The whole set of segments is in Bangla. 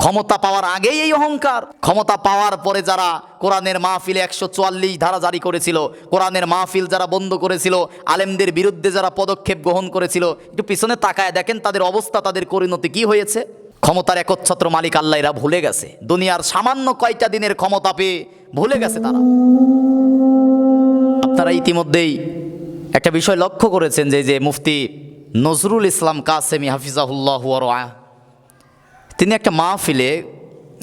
ক্ষমতা পাওয়ার আগেই এই অহংকার। ক্ষমতা পাওয়ার পরে যারা কোরআনের মাহফিলে একশো চুয়াল্লিশ ধারা জারি করেছিল, কোরআনের মাহফিল যারা বন্ধ করেছিল, আলেমদের বিরুদ্ধে যারা পদক্ষেপ গ্রহণ করেছিল, একটু পিছনে তাকায় দেখেন তাদের অবস্থা, তাদের পরিণতি কি হয়েছে? ক্ষমতার একচ্ছত্র মালিক আল্লাহ, এরা ভুলে গেছে। দুনিয়ার সামান্য কয়টা দিনের ক্ষমতা পেয়ে ভুলে গেছে তারা। আপনারা ইতিমধ্যেই একটা বিষয় লক্ষ্য করেছেন যে যে মুফতি নজরুল ইসলাম কাসেমি হাফিজাহুল্লাহ তিনি একটা মাহফিলে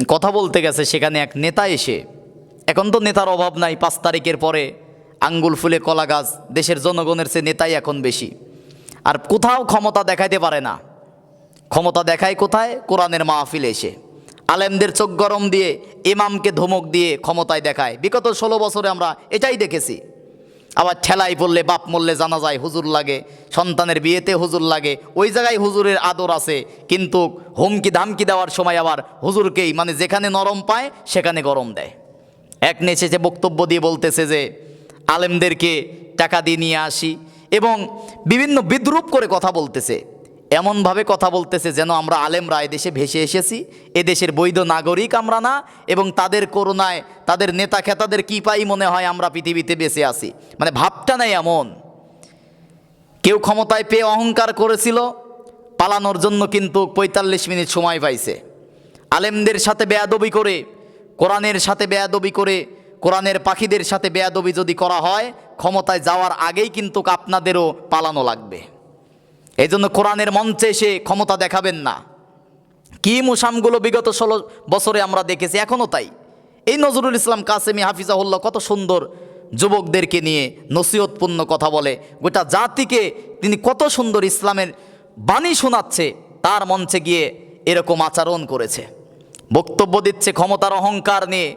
কথা বলতে গেছে, সেখানে এক নেতা এসে। এখন তো নেতার অভাব নাই, পাঁচ তারিখের পরে আঙ্গুল ফুলে কলা গাছ, দেশের জনগণের সে নেতাই এখন বেশি। আর কোথাও ক্ষমতা দেখাইতে পারে না। ক্ষমতা দেখায় কোথায়? কোরআনের মাহফিলে এসে। আলেমদের চোখ গরম দিয়ে, ইমামকে ধমক দিয়ে ক্ষমতায় দেখায়। বিগত ষোলো বছরে আমরা এটাই দেখেছি। আবার ঠেলাই পড়লে বাপ মরলে জানা যায় হুজুর লাগে, সন্তানের বিয়েতে হুজুর লাগে, ওই জায়গায় হুজুরের আদর আছে, কিন্তু হুমকি ধামকি দেওয়ার সময় আবার হুজুরকেই মানে যেখানে নরম পায়, সেখানে গরম দেয়। এক নেচেছে বক্তব্য দিয়ে বলতেছে যে, আলেমদেরকে টাকা দিয়ে নিয়ে আসি, এবং বিভিন্ন বিদ্রুপ করে কথা বলতেছে। এমনভাবে কথা বলতেছে যেন আমরা আলেমরা এদেশে ভেসে এসেছি, এদেশের বৈধ নাগরিক আমরা না, এবং তাদের করোনায় তাদের নেতা খেতাদের কী পাই মনে হয় আমরা পৃথিবীতে বেঁচে আছি। মানে ভাবটা নাই এমন। কেউ ক্ষমতায় পেয়ে অহংকার করেছিল, পালানোর জন্য কিন্তু পঁয়তাল্লিশ মিনিট সময় পাইছে। আলেমদের সাথে বেয়াদবি করে, কোরআনের সাথে বেয়াদবি করে, কোরআনের পাখিদের সাথে বেয়াদবি যদি করা হয়, ক্ষমতায় যাওয়ার আগেই কিন্তু আপনাদেরও পালানো লাগবে। এই জন্য কোরআনের মঞ্চে এসে ক্ষমতা দেখাবেন না। কি মুসামগুলো বিগত ষোলো বছরে আমরা দেখেছি এখনও তাই। এই নজরুল ইসলাম কাসেমি হাফিজাহুল্লাহ কত সুন্দর যুবকদেরকে নিয়ে নসিহতপূর্ণ কথা বলে, গোটা জাতিকে তিনি কত সুন্দর ইসলামের বাণী শোনাচ্ছে, তার মঞ্চে গিয়ে এরকম আচরণ করেছে। বক্তব্য দিচ্ছে ক্ষমতার অহংকার নিয়ে,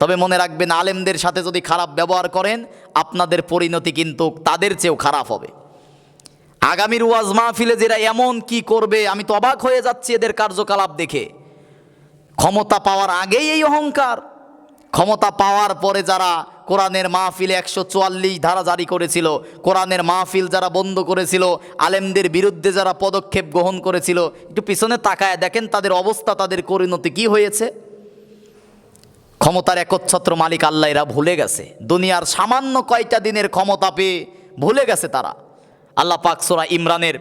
তবে মনে রাখবেন আলেমদের সাথে যদি খারাপ ব্যবহার করেন, আপনাদের পরিণতি কিন্তু তাদের চেয়েও খারাপ হবে। আগামীর ওয়াজ মাহফিলে যেরা এমন কি করবে, আমি তো অবাক হয়ে যাচ্ছি এদের কার্যকলাপ দেখে। ক্ষমতা পাওয়ার আগেই এই অহংকার। ক্ষমতা পাওয়ার পরে যারা কোরআনের মাহফিলে একশো চুয়াল্লিশ ধারা জারি করেছিল, কোরআনের মাহফিল যারা বন্ধ করেছিল, আলেমদের বিরুদ্ধে যারা পদক্ষেপ গ্রহণ করেছিল, একটু পিছনে তাকায় দেখেন তাদের অবস্থা, তাদের পরিণতি কি হয়েছে। ক্ষমতার একচ্ছত্র মালিক আল্লাহ এরা ভুলে গেছে। দুনিয়ার সামান্য কয়টা দিনের ক্ষমতা পেয়ে ভুলে গেছে তারা। আল্লাহ পাক সোরা ইমরানের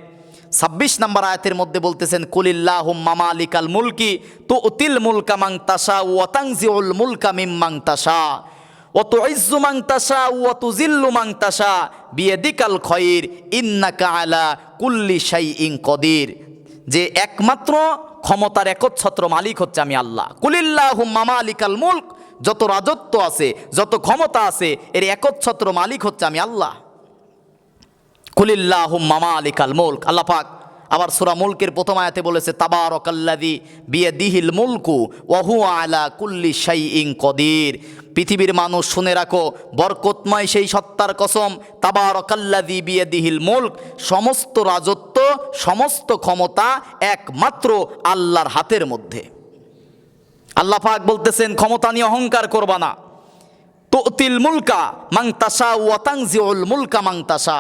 ছাব্বিশ নম্বর আয়াতের মধ্যে বলতেছেন, কুলিল্লাহ মামা আলিকাল মুলকি তো উতিল মুলকা মাং তাসা ওয়াতাংজিউল মুলকা মিম মাং তাসা অত ইজ্জু মাং তাসা অত জিল্লু মাং তাসা বিয়েদিকাল খয়ির ইন্নাকা আলা কুল্লি শাই ইং কদির। যে একমাত্র ক্ষমতার একচ্ছত্র মালিক হচ্ছে আমি আল্লাহ। কুলিল্লাহ মামা আলিকাল মুলক, যত রাজত্ব আছে, যত ক্ষমতা আছে, এর একচ্ছত্র মালিক হচ্ছে আমি আল্লাহ। কুলিল্লাহ মামা আলিকাল মুলক। আল্লাহ পাক আবার সুরা মুলকের প্রথম আয়াতে বলেছে তাবারকাল্লাদি বিয়ে দিহিল মুলকু ওহু আলা কুল্লি শাই ইং কদির। পৃথিবীর মানুষ শুনে রাখো, বরকতময় সেই সত্তার কসম তাবারকাল্লাদি বিয়ে দিহিল মুলক। সমস্ত রাজত্ব, সমস্ত ক্ষমতা একমাত্র আল্লাহর হাতের মধ্যে। আল্লাহ পাক বলতেছেন, ক্ষমতা নিয়ে অহংকার করবা না। তুতিল মুলকা মাং তাসা ওয়াতাংজিউল মুলকা মাং তাসা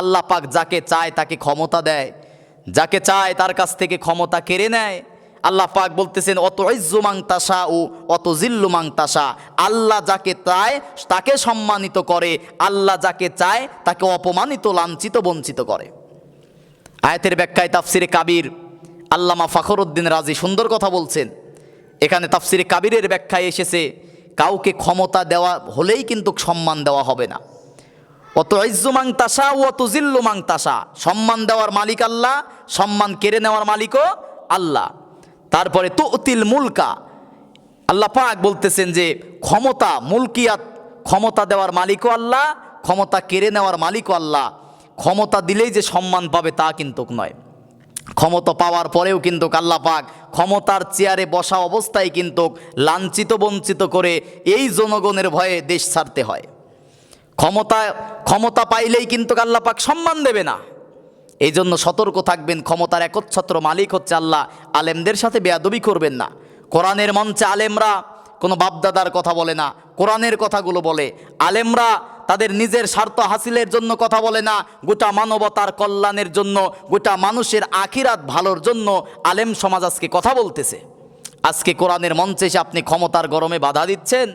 আল্লাহ পাক যাকে চায় তাকে ক্ষমতা দেয়। যাকে চায় তার কাছ থেকে ক্ষমতা কেড়ে নেয়। আল্লাহ পাক বলতেছেন, অত ইজ্জু মাং তাসা ও অত জিল্লু মাং তাসা আল্লাহ যাকে চায় তাকে সম্মানিত করে, আল্লাহ যাকে চায় তাকে অপমানিত, লাঞ্ছিত, বঞ্চিত করে। আয়াতের ব্যাখ্যায় তাফসিরে কাবির আল্লামা ফখরুদ্দিন রাজি সুন্দর কথা বলছেন। এখানে তাফসিরে কাবিরের ব্যাখ্যায় এসেছে, কাউকে ক্ষমতা দেওয়া হলেই কিন্তু সম্মান দেওয়া হবে না। অত ইজ্জু মাং তাসা ও অত জিল্লু মাং তাসা সম্মান দেওয়ার মালিক আল্লাহ, সম্মান কেড়ে নেওয়ার মালিকও আল্লাহ। তারপরে তো অতিল মুলকা। আল্লাহ পাক বলতেছেন যে, ক্ষমতা, মুলকিয়াত, ক্ষমতা দেওয়ার মালিকও আল্লাহ, ক্ষমতা কেড়ে নেওয়ার মালিকও আল্লাহ। ক্ষমতা দিলেই যে সম্মান পাবে তা কিন্তু নয়। ক্ষমতা পাওয়ার পরেও কিন্তু আল্লাহ পাক ক্ষমতার চেয়ারে বসা অবস্থায় কিন্তু লাঞ্ছিত বঞ্চিত করে এই জনগণের ভয়ে দেশ ছাড়তে হয়। ক্ষমতা ক্ষমতা পাইলেই কিন্তু আল্লাহ পাক সম্মান দেবে না। এই জন্য সতর্ক থাকবেন, ক্ষমতার একচ্ছত্র মালিক হচ্ছে আল্লাহ, আলেমদের সাথে বেয়াদবি করবেন না। কোরআনের মঞ্চে আলেমরা কোনো বাপদাদার কথা বলে না, কোরআনের কথাগুলো বলে। আলেমরা তাদের নিজের স্বার্থ হাসিলের জন্য কথা বলে না, গোটা মানবতার কল্যাণের জন্য, গোটা মানুষের আখিরাত ভালোর জন্য আলেম সমাজ আজকে কথা বলতেছে। আজকে কোরআনের মঞ্চে এসে আপনি ক্ষমতার গরমে বাধা দিচ্ছেন।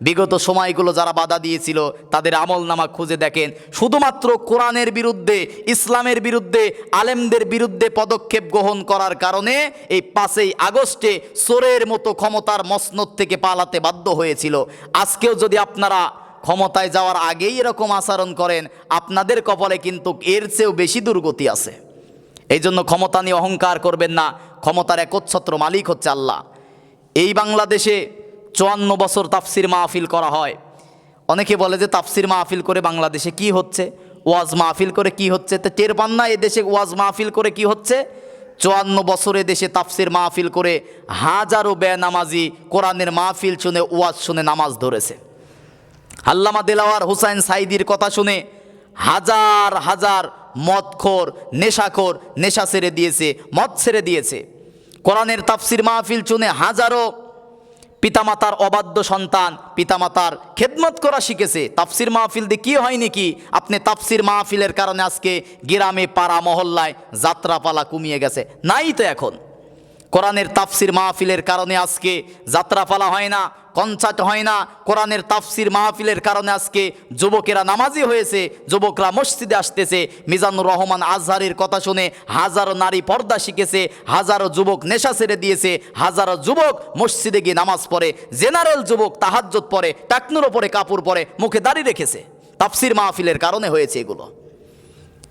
বিগত সময়গুলো যারা বাধা দিয়েছিল, তাদের আমল নামা খুঁজে দেখেন। শুধুমাত্র কোরআনের বিরুদ্ধে, ইসলামের বিরুদ্ধে, আলেমদের বিরুদ্ধে পদক্ষেপ গ্রহণ করার কারণে এই পাঁচই আগস্টে চোরের মতো ক্ষমতার মসনদ থেকে পালাতে বাধ্য হয়েছিল। আজকেও যদি আপনারা ক্ষমতায় যাওয়ার আগেই এরকম আচরণ করেন, আপনাদের কপালে কিন্তু এর চেয়েও বেশি দুর্গতি আছে। এই জন্য ক্ষমতা নিয়ে অহংকার করবেন না, ক্ষমতার একচ্ছত্র মালিক হচ্ছে আল্লাহ। এই বাংলাদেশে চুয়ান্ন বছর তাফসির মাহফিল করা হয়। অনেকে বলে যে তাফসির মাহফিল করে বাংলাদেশে কি হচ্ছে? ওয়াজ মাহফিল করে কি হচ্ছে? তো টের পান না, এ দেশে ওয়াজ মাহফিল করে কি হচ্ছে? চুয়ান্ন বছরে দেশে তাফসির মাহফিল করে হাজারো বেনামাজি কোরআনের মাহফিল শুনে, ওয়াজ শুনে নামাজ ধরেছে। আল্লামা দেলাওয়ার হুসাইন সাইদির কথা শুনে হাজার হাজার মদখোর, নেশাখোর নেশা ছেড়ে দিয়েছে, মদ ছেড়ে দিয়েছে। কোরআনের তাফসির মাহফিল শুনে হাজারো পিতামাতার অবাধ্য সন্তান, পিতামাতার খেদমত করা শিখেছে। তাফসির মাহফিল দিয়ে কী হয়নি কি আপনি তাফসির মাহফিলের কারণে আজকে গ্রামে পাড়া মহল্লায় যাত্রাপালা কমিয়ে গেছে। নাই তো এখন। কোরআনের তাফসির মাহফিলের কারণে আজকে যাত্রাপালা হয় না কনসার্ট হয় না। কোরআনের তাফসির মাহফিলের কারণে আজকে যুবকেরা নামাজি হয়েছে, যুবকরা মসজিদে আসতেছে। মিজানুর রহমান আজহারের কথা শুনে হাজারো নারী পর্দা শিখেছে, হাজারো যুবক নেশা ছেড়ে দিয়েছে, হাজারো যুবক মসজিদে গিয়ে নামাজ পড়ে, জেনারেল যুবক তাহাজ্জত পরে টাকনুর ওপরে কাপড় পরে মুখে দাড়ি রেখেছে। তাফসির মাহফিলের কারণে হয়েছে এগুলো।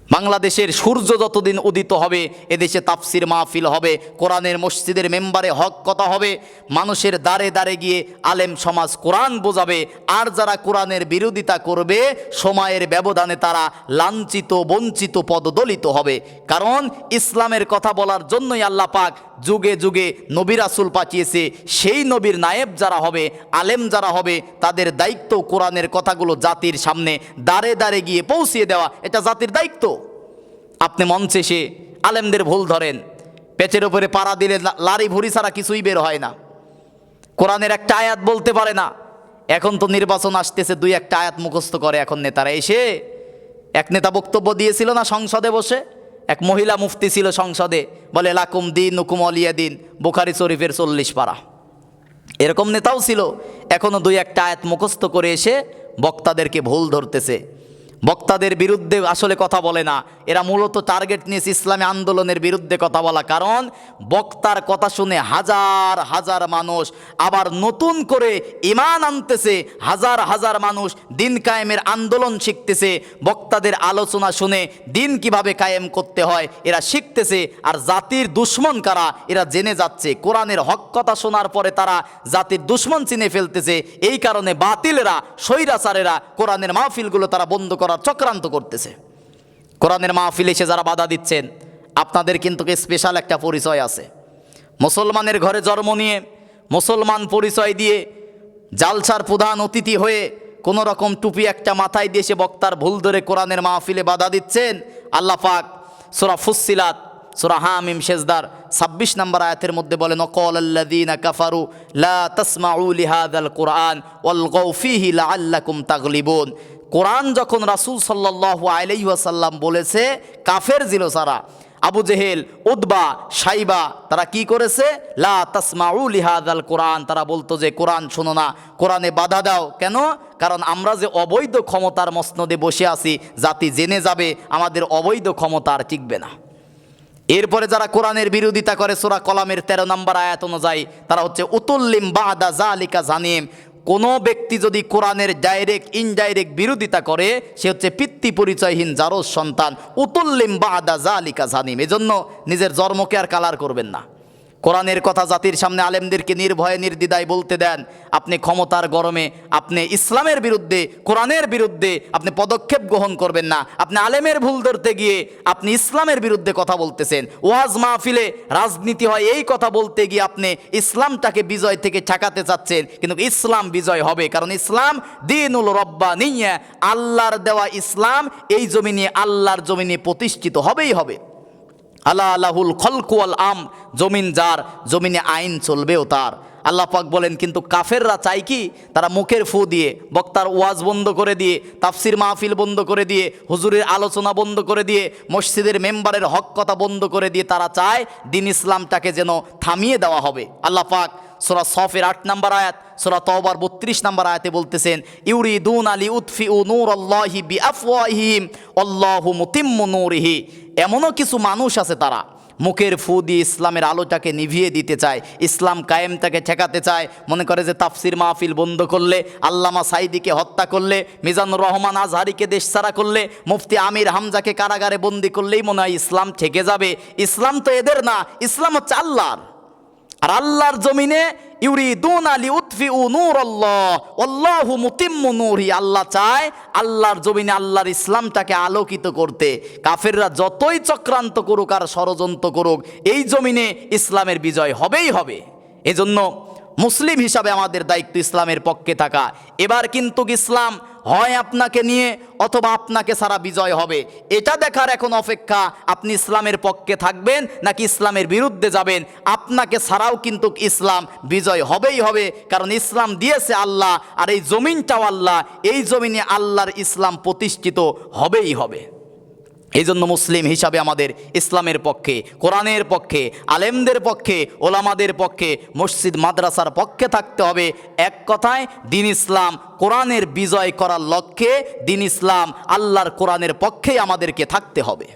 বাংলাদেশের সূর্য যতদিন উদিত হবে, এদেশে তাফসির মাহফিল হবে, কোরআনের মসজিদের মেম্বারে হক কথা হবে, মানুষের দ্বারে দ্বারে গিয়ে আলেম সমাজ কোরআন বোঝাবে, আর যারা কোরআনের বিরোধিতা করবে, সময়ের ব্যবধানে তারা লাঞ্ছিত, বঞ্চিত, পদদলিত হবে। কারণ ইসলামের কথা বলার জন্যই আল্লাহ পাক যুগে যুগে নবী রাসুল পাঠিয়েছে। সেই নবীর নায়েব যারা হবে, আলেম যারা হবে, তাদের দায়িত্ব কোরআনের কথাগুলো জাতির সামনে দাঁড়ে দাঁড়ে গিয়ে পৌঁছিয়ে দেওয়া। এটা জাতির দায়িত্ব। আপনি মঞ্চে এসে আলেমদের ভুল ধরেন। পেটের ওপরে পাড়া দিলে লারি ভুড়ি ছাড়া কিছুই বের হয় না। কোরআনের একটা আয়াত বলতে পারে না। এখন তো নির্বাচন আসতেছে, দুই একটা আয়াত মুখস্থ করে এখন নেতারা এসে। এক নেতা বক্তব্য দিয়েছিল না সংসদে বসে। এক মহিলা মুফতি ছিল সংসদে, বলে, লাকুম দিন হুকুম অলিয়া দিন। বুখারি শরীফের চল্লিশ পাড়া এরকম নেতাও ছিল। এখনও দুই একটা আয়াত মুখস্থ করে এসে বক্তাদেরকে ভুল ধরতেছে। বক্তাদের বিরুদ্ধে আসলে কথা বলে না। এরা মূলত টার্গেট নিয়েছে ইসলামী আন্দোলনের বিরুদ্ধে কথা বলা। কারণ বক্তার কথা শুনে হাজার হাজার মানুষ আবার নতুন করে ইমান আনতেছে। হাজার হাজার মানুষ দিন কায়েমের আন্দোলন শিখতেছে। বক্তাদের আলোচনা শুনে দিন কীভাবে কায়েম করতে হয়, এরা শিখতেছে। আর জাতির দুশ্মন কারা, এরা জেনে যাচ্ছে। কোরআনের হক কথা শোনার পরে তারা জাতির দুশ্মন চিনে ফেলতেছে। এই কারণে বাতিলেরা, স্বৈরাচারেরা কোরআনের মাহফিলগুলো তারা বন্ধ করার চক্রান্ত করতেছে। কোরআনের মাহফিল এসে যারা বাধা দিচ্ছেন, আপনাদের কিন্তু স্পেশাল একটা পরিচয় আছে? মুসলমানের ঘরে জন্ম নিয়ে, মুসলমান পরিচয় দিয়ে জালসার প্রধান অতিথি হয়ে কোনো রকম টুপি একটা মাথায় দিয়ে সে বক্তার ভুল ধরে কোরআনের মাহফিলে বাধা দিচ্ছেন, আল্লাহ পাক সোরা ফুসিলাত সোরা হামিম শেজদার ছাব্বিশ নম্বর আয়াতের মধ্যে বলেন অকল আল্লাদিনা কাফারু লা কোরআন কোরআন যখন রাসূল সাল্লাল্লাহু আলাইহি ওয়াসাল্লাম বলেছে, কাফের জিল সারা আবু জেহেল উদ্বা সাইবা, তারা কি করেছে? লা তাসমাউ লিহাদাল কোরআন, তারা বলতো যে, কোরআন শোনো না, কোরআনে বাধা দাও। কেন? কারণ আমরা যে অবৈধ ক্ষমতার মসনদে বসে আছি, জাতি জেনে যাবে, আমাদের অবৈধ ক্ষমতা আর টিকবে না। এরপরে যারা কোরআনের বিরোধিতা করে, সোরা কলামের তেরো নম্বর আয়াত অনুযায়ী, তারা হচ্ছে উতুল্লিম বাদা জালিকা জানিম কোনো ব্যক্তি যদি কোরআনের ডাইরেক্ট ইনডাইরেক্ট বিরোধিতা করে, সে হচ্ছে পিতৃ পরিচয়হীন জারজ সন্তান। উতুল্লিম জা আলিকা জানিম। এজন্য নিজের জন্মকে আর কালার করবেন না। কোরআনের কথা জাতির সামনে আলেমদেরকে নির্ভয়ে, নির্দ্বিধায় বলতে দেন, আপনি ক্ষমতার গরমে, আপনি ইসলামের বিরুদ্ধে, কোরআনের বিরুদ্ধে, আপনি পদক্ষেপ গ্রহণ করবেন না। আপনি আলেমের ভুল ধরতে গিয়ে, আপনি ইসলামের বিরুদ্ধে কথা বলতেছেন। ওয়াজ মাহফিলে রাজনীতি হয় এই কথা বলতে গিয়ে আপনি ইসলামটাকে বিজয় থেকে ঠেকাতে চাচ্ছেন, কিন্তু ইসলাম বিজয় হবে, কারণ ইসলাম দিনুল রব্বা নিয়ে আল্লাহর দেওয়া ইসলাম, এই জমিনে, আল্লাহর জমিনে প্রতিষ্ঠিত হবেই হবে। আল্লাহ আল্লাহুল খলকুয়াল আম জমিন যার জমিনে আইন চলবেও তার। আল্লাহ পাক বলেন, কিন্তু কাফেররা চায় কি? তারা মুখের ফু দিয়ে, বক্তার ওয়াজ বন্ধ করে দিয়ে, তাফসির মাহফিল বন্ধ করে দিয়ে, হুজুরের আলোচনা বন্ধ করে দিয়ে, মসজিদের মেম্বারের হক কথা বন্ধ করে দিয়ে তারা চায় দিন ইসলামটাকে যেন থামিয়ে দেওয়া হবে। আল্লাহ পাক সোরা সফের আট নাম্বার আয়াত, সোরা তওবার বত্রিশ নাম্বার আয়াতে বলতেছেন ইউরি দুন আলী উৎফি উ নূর আল্লাহি বি আফওয়াহিম আল্লাহু মুতিম্মু নূরিহি। এমনও কিছু মানুষ আছে তারা মুখের ফু দিয়ে ইসলামের আলোটাকে নিভিয়ে দিতে চায়। ইসলাম কায়েম তাকে ঠেকাতে চায়। মনে করে যে তাফসির মাহফিল বন্ধ করলে, আল্লামা সাইদিকে হত্যা করলে, মিজানুর রহমান আজহারিকে দেশছাড়া করলে, মুফতি আমির হামজাকে কারাগারে বন্দি করলেই মনে হয় ইসলাম ঠেকে যাবে। ইসলাম তো এদের না, ইসলাম হচ্ছে আল্লাহর। আর আল্লাহর জমিনে ইউরিদুন আলী উৎফি উ নূর আল্লাহু মুতিম্মু নূরি। আল্লাহ চায় আল্লাহর জমিনে আল্লাহর ইসলামটাকে আলোকিত করতে। কাফেররা যতই চক্রান্ত করুক আর ষড়যন্ত্র করুক, এই জমিনে ইসলামের বিজয় হবেই হবে। এজন্য মুসলিম হিসাবে আমাদের দায়িত্ব ইসলামের পক্ষে থাকা। এবার কিন্তু ইসলাম হয় আপনাকে নিয়ে অথবা আপনাকে সারা বিজয় হবে। এটা দেখার এখন অপেক্ষা, আপনি ইসলামের পক্ষে থাকবেন নাকি ইসলামের বিরুদ্ধে যাবেন? আপনাকে ছাড়াও কিন্তু ইসলাম বিজয় হবেই হবে, কারণ ইসলাম দিয়েছে আল্লাহ আর এই জমিনটাও আল্লাহ, এই জমিনে আল্লাহর ইসলাম প্রতিষ্ঠিত হবেই হবে। এই জন্য মুসলিম হিসাবে আমাদের ইসলামের পক্ষে, কোরআনের পক্ষে, আলেমদের পক্ষে, ওলামাদের পক্ষে, মসজিদ, মাদ্রাসার পক্ষে থাকতে হবে। এক কথায়, দিন ইসলাম কোরআনের বিজয় করার লক্ষ্যে দিন ইসলাম আল্লাহর কোরআনের পক্ষেই আমাদেরকে থাকতে হবে।